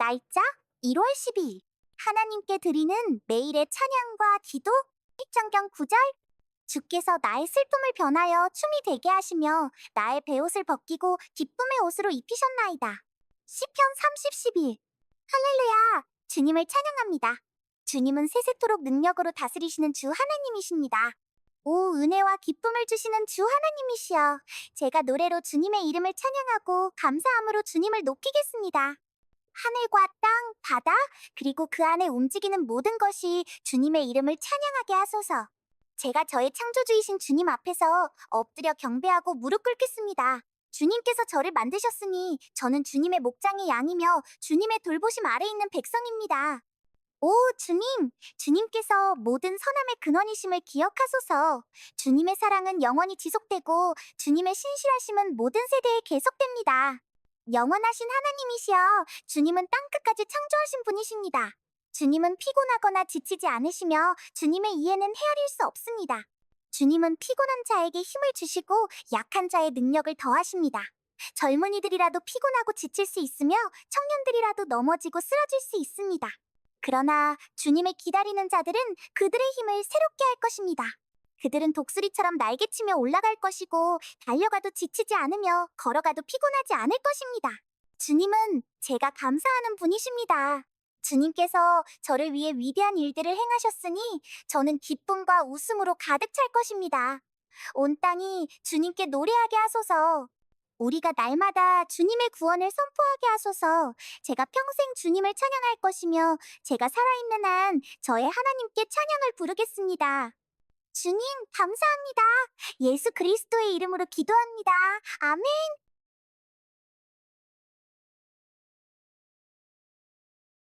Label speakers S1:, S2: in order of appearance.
S1: 날짜 1월 12일. 하나님께 드리는 매일의 찬양과 기도, 일정경 9절. 주께서 나의 슬픔을 변하여 춤이 되게 하시며 나의 베옷을 벗기고 기쁨의 옷으로 입히셨나이다. 시편 30, 12. 할렐루야! 주님을 찬양합니다. 주님은 세세토록 능력으로 다스리시는 주 하나님이십니다. 오, 은혜와 기쁨을 주시는 주 하나님이시여. 제가 노래로 주님의 이름을 찬양하고 감사함으로 주님을 높이겠습니다. 하늘과 땅, 바다, 그리고 그 안에 움직이는 모든 것이 주님의 이름을 찬양하게 하소서. 제가 저의 창조주이신 주님 앞에서 엎드려 경배하고 무릎 꿇겠습니다. 주님께서 저를 만드셨으니 저는 주님의 목장의 양이며 주님의 돌보심 아래 있는 백성입니다. 오, 주님! 주님께서 모든 선함의 근원이심을 기억하소서. 주님의 사랑은 영원히 지속되고 주님의 신실하심은 모든 세대에 계속됩니다. 영원하신 하나님이시여, 주님은 땅끝까지 창조하신 분이십니다. 주님은 피곤하거나 지치지 않으시며 주님의 이해는 헤아릴 수 없습니다. 주님은 피곤한 자에게 힘을 주시고 약한 자의 능력을 더하십니다. 젊은이들이라도 피곤하고 지칠 수 있으며 청년들이라도 넘어지고 쓰러질 수 있습니다. 그러나 주님을 기다리는 자들은 그들의 힘을 새롭게 할 것입니다. 그들은 독수리처럼 날개치며 올라갈 것이고 달려가도 지치지 않으며 걸어가도 피곤하지 않을 것입니다. 주님은 제가 감사하는 분이십니다. 주님께서 저를 위해 위대한 일들을 행하셨으니 저는 기쁨과 웃음으로 가득 찰 것입니다. 온 땅이 주님께 노래하게 하소서. 우리가 날마다 주님의 구원을 선포하게 하소서. 제가 평생 주님을 찬양할 것이며 제가 살아있는 한 저의 하나님께 찬양을 부르겠습니다. 주님, 감사합니다. 예수 그리스도의 이름으로 기도합니다. 아멘.